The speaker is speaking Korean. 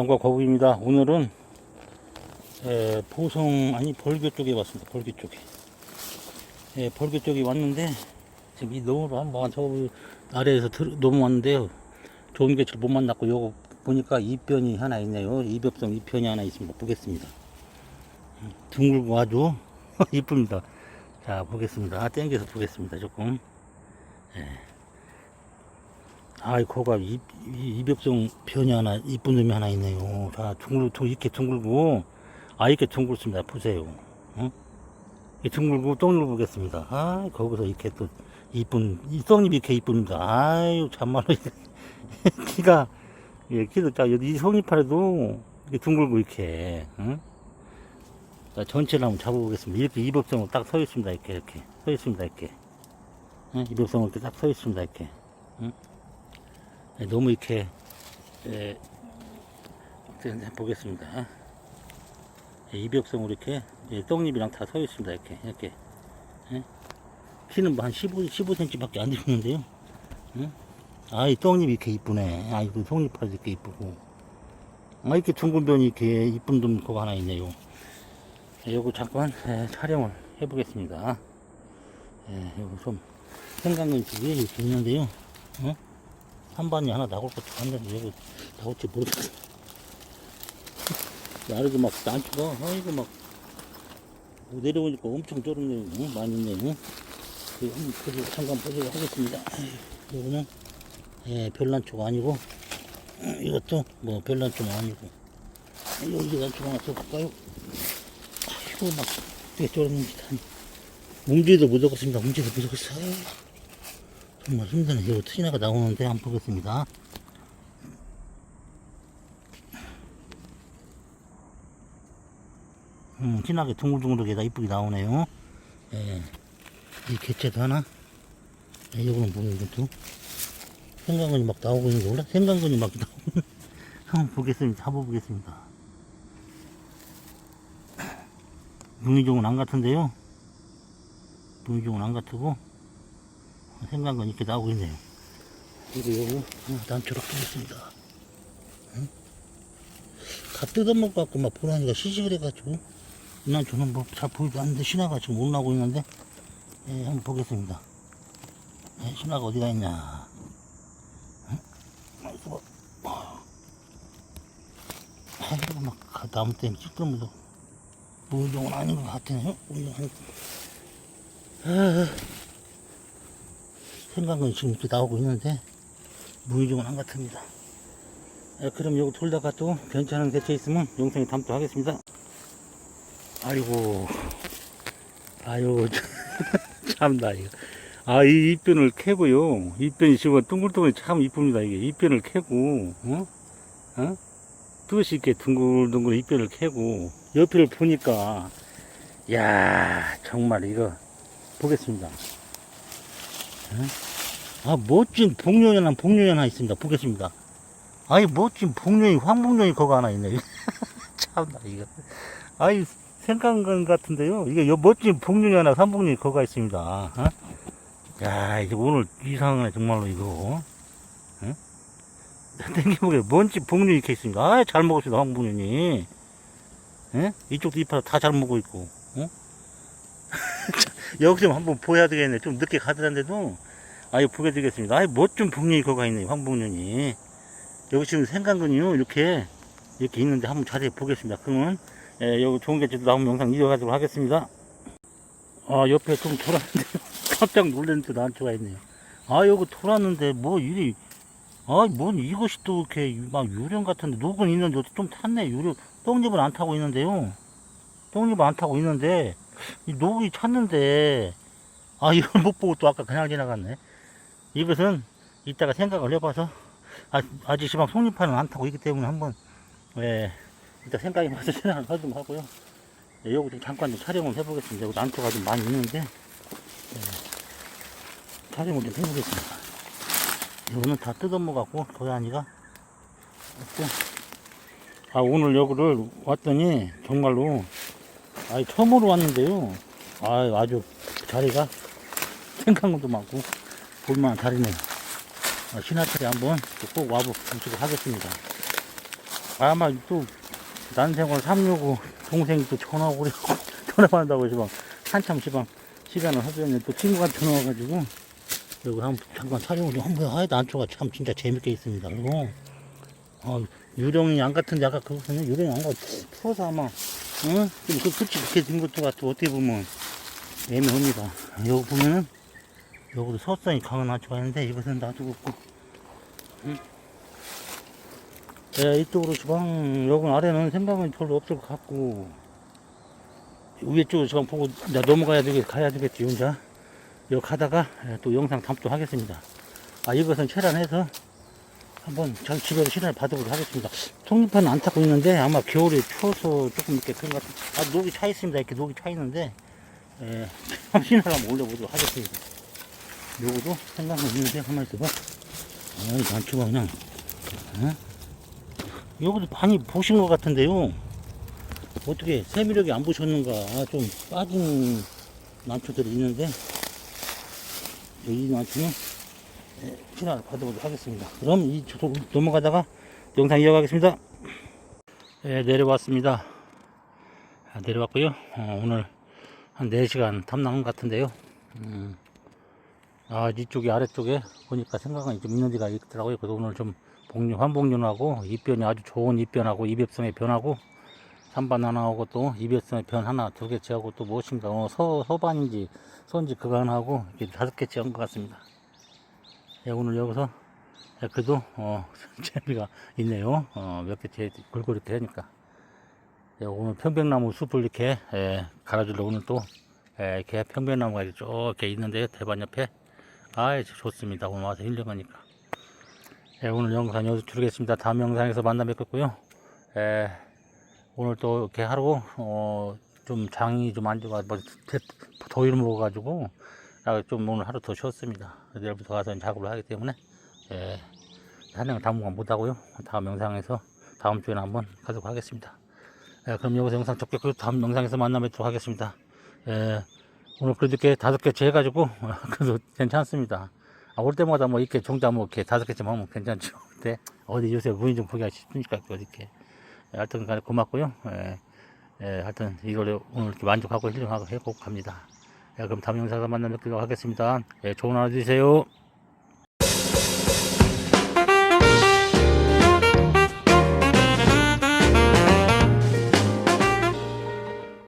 양과 거북입니다. 오늘은 에, 보성 아니 벌교 쪽에 왔습니다. 벌교 쪽에. 예, 벌교 쪽에 왔는데 지금 이 너머로 한번 저 아래에서 들, 넘어왔는데요. 좋은 개체를 못 만났고 요거 보니까 이변이 하나 있네요. 이벽성 이편이 하나 있습니다. 보겠습니다. 음, 둥글고 아주 이쁩니다. 자 보겠습니다. 아, 땡겨서 보겠습니다. 조금. 예. 아이 코가 이, 이, 이벽성 변이 하나 이쁜 놈이 하나 있네요. 자 둥글 둥 이렇게 둥글고 아 이렇게 둥글습니다. 보세요. 어? 이 둥글고 똥을 보겠습니다. 아 거기서 이렇게 또 이쁜 이 떡잎이 이렇게 이쁩니다. 아유 참말로 키가 예 키도 자이 송이파에도 이렇게 둥글고 이렇게 응? 자 전체를 한번 잡아보겠습니다. 이렇게 이벽성으로 딱 서 있습니다. 이렇게 이렇게 서 있습니다. 이렇게 응? 이벽성으로 이렇게 딱 서 있습니다. 이렇게 응? 예, 너무 이렇게 예, 보겠습니다. 예, 이벽성으로 이렇게 예, 떡잎이랑 다 서 있습니다. 이렇게 이렇게 예? 키는 뭐 한 15, 15cm밖에 안 되는데요. 응? 아, 이 떡잎이 이렇게 이쁘네. 아, 이거 송잎파도 이렇게 이쁘고. 아, 이렇게 둥근 변이 이렇게 이쁜 놈 그거 하나 있네요. 예, 요거 잠깐 예, 촬영을 해보겠습니다. 예, 요거 좀 생강근 쪽에 이렇게 있는데요. 어? 한 반이 하나 나올 것도 같는데 이거 나올지 모르겠어. 아래도 막 난초가 아이고 막뭐 내려오니까 엄청 쫄았네요. 응? 많이 있네요. 그 한번 잠깐 보도록 하겠습니다. 아이, 요거는 예, 별난초가 아니고 음, 이것도 뭐 별난초가 아니고 여기 난초가 하나 더 볼까요? 아이고 막 되게 쫄았습니다. 뭉지도 묻어갔습니다. 뭉지도 묻어갔어요. 정말 힘드네. 이거 트지나가 나오는데 한번 보겠습니다. 음, 진하게 둥글둥글하게 다 이쁘게 나오네요. 예. 이 개체도 하나. 예, 요거는 뭐예요, 이것도? 생강근이 막 나오고 있는 거 몰라? 생강근이 막 나오고. 한번 보겠습니다. 잡아보겠습니다. 뭉이종은 안 같은데요. 뭉이종은 안 같고. 생강근 이렇게 나오고 있네요. 이거 요거 어, 난초록 보겠습니다. 응? 다 뜯어먹고 막 보라니까 시시그래가지고 난 저는 뭐 잘 보이도 않는데 신화가 지금 못 나오고 있는데 예, 한번 보겠습니다. 예, 신화가 어디가 있냐? 응? 아이고, 뭐. 아이고 막 나무 때문에 찌끄러면서 무용은 아닌 것 같아요. 무용 아, 생각은 지금 이렇게 나오고 있는데 무의종은 안 같습니다. 예, 그럼 요거 돌다가 또 괜찮은 개체 있으면 영상에 담도록 하겠습니다. 아이고, 아유, 참나, 이거. 아, 이 잎변을 캐고요. 잎변이 지금 둥글둥글 참 이쁩니다. 이게 잎변을 캐고, 어? 어? 뜻이 이렇게 둥글둥글 잎변을 캐고, 옆을 보니까, 야 정말 이거, 보겠습니다. 어? 아, 멋진 복룡이 하나, 복룡이 하나 있습니다. 보겠습니다. 아이, 멋진 복룡이, 황복룡이 거가 하나 있네. 참나, 이거. 아이, 생강근 같은데요. 이게 요 멋진 복륜이 하나, 삼복륜이 거가 있습니다. 어? 야, 이제 오늘 이상하네, 정말로 이거. 어? 땡겨보게, 먼지 복륜이 이렇게 있습니다. 아, 잘 먹었습니다, 황복륜이. 예? 이쪽도 이파도 다 잘 먹고 있고, 어? 여기 좀 한번 보여야 되겠네. 좀 늦게 가더란데도, 아이, 보게 되겠습니다. 아이, 멋진 복륜이 거가 있네, 황복륜이. 여기 지금 생강근이요, 이렇게, 이렇게 있는데 한번 자세히 보겠습니다. 그러면, 예, 여기 좋은 개체도 나오면 영상 이어가도록 하겠습니다. 아, 옆에 좀 돌았는데, 깜짝 놀랐는데 난초가 있네요. 아, 여기 돌았는데, 뭐, 이리, 아, 뭔 이것이 또 이렇게 막 유령 같은데, 녹은 있는데 좀 탔네. 유령, 똥잎은 안 타고 있는데요. 똥잎은 안 타고 있는데, 이 녹이 찼는데, 아, 이걸 못 보고 또 아까 그냥 지나갔네. 이것은 이따가 생각을 해봐서, 아, 아직 시방 속잎파는 안 타고 있기 때문에 한번, 예, 일단 생각이 나서 생각을 좀 하고요. 예, 요거 좀 잠깐 좀 촬영을 해보겠습니다. 여기 난초가 좀 많이 있는데, 예, 촬영을 좀 해보겠습니다. 이거는 다 뜯어먹었고, 없고, 아, 오늘 여기를 왔더니, 정말로, 아 처음으로 왔는데요. 아 아주 자리가 생각도 많고, 볼만한 자리네요. 아, 신화철에 한번 꼭 와보도록 하겠습니다. 아마 또 난생활 365 동생이 또 전화오고 그래 전화 받는다고 지금 한참 시방 시간을 하더니 또 친구가 전화 와가지고 여기 한번 잠깐 촬영을 좀 한번 하여도 안초가 참 진짜 재밌게 있습니다 그리고 어, 유령이 안 같은데 아까 그거는 유령이 안 같, 풀어서 아마 응? 좀 그, 그치 된 것도 같고 어떻게 보면 애매합니다 여기 보면은 여기도 서성이 강한 안초가 있는데 이것은 놔두고 있고 응? 예, 이쪽으로 주방 여기 아래는 생각은 별로 없을 것 같고 위에 쪽으로 주방 보고 이제 넘어가야 되겠 가야 되겠지 혼자 여기 가다가 예, 또 영상 담도록 하겠습니다 아 이것은 체란해서 한번 저 집에서 실현을 받아보도록 하겠습니다. 통립판은 안 타고 있는데 아마 겨울에 추워서 조금 이렇게 그런 것 같아요 아 녹이 차 있습니다. 이렇게 녹이 차 있는데 예, 신을 한번 올려보도록 하겠습니다. 요거도 생각은 있는데 가만히 있어봐. 아이 난초가 그냥. 어? 요것도 많이 보신 것 같은데요. 어떻게 세미력이 안 보셨는가. 아, 좀 빠진 난초들이 있는데 이 난초는 피나를 받아보도록 하겠습니다. 그럼 이 조- 넘어가다가 영상 이어가겠습니다. 네, 내려왔습니다. 아, 내려왔고요. 어, 오늘 한 4시간 탐나는 것 같은데요. 음, 아, 이쪽에 아래쪽에 보니까 생각은 좀 있는 데가 있더라고요. 그래서 오늘 좀 복류, 환복류하고 입변이 아주 좋은 입변하고 입엽성의 변하고 산반 하나하고 또 입엽성의 변 하나 두 개째 하고 또 무엇인가 어, 서, 서반인지 선지 그거 하나하고 이렇게 다섯 개째 한 것 같습니다. 예, 오늘 여기서 예, 그래도 어, 재미가 있네요. 어, 몇 개째 골고루 이렇게 하니까 예, 오늘 편백나무 숲을 이렇게 예, 갈아주려고 오늘 또 예, 이렇게 편백나무가 이렇게 쭉 있는데 대반 옆에 아 좋습니다. 오늘 와서 힐링하니까. 예, 오늘 영상 여기서 줄이겠습니다. 다음 영상에서 만나 뵙겠고요. 예, 오늘 또 이렇게 하루 어, 좀 장이 좀 안 좋아 뭐 대- 더위를 먹어가지고 아, 좀 오늘 하루 더 쉬었습니다. 내일부터 가서 작업을 하기 때문에 예, 한행을 당분간 못하고요. 다음 영상에서 다음 주에는 한번 가도록 하겠습니다. 예, 그럼 여기서 영상 접겠고요. 다음 영상에서 만나 뵙도록 하겠습니다. 예, 오늘 그래도 이렇게 다섯 개째 해가지고 그래도 괜찮습니다. 아, 올 때마다 뭐 이렇게 종자 뭐 이렇게 다섯 개쯤 하면 괜찮죠. 근데 어디 요새 무인 좀 보기가 쉽으니까 이렇게 예, 하여튼 고맙고요. 예, 예, 하여튼 이걸로 오늘 이렇게 만족하고 힐링하고 해고 갑니다. 예, 그럼 다음 영상에서 만나 뵙도록 하겠습니다. 예, 좋은 하루 되세요.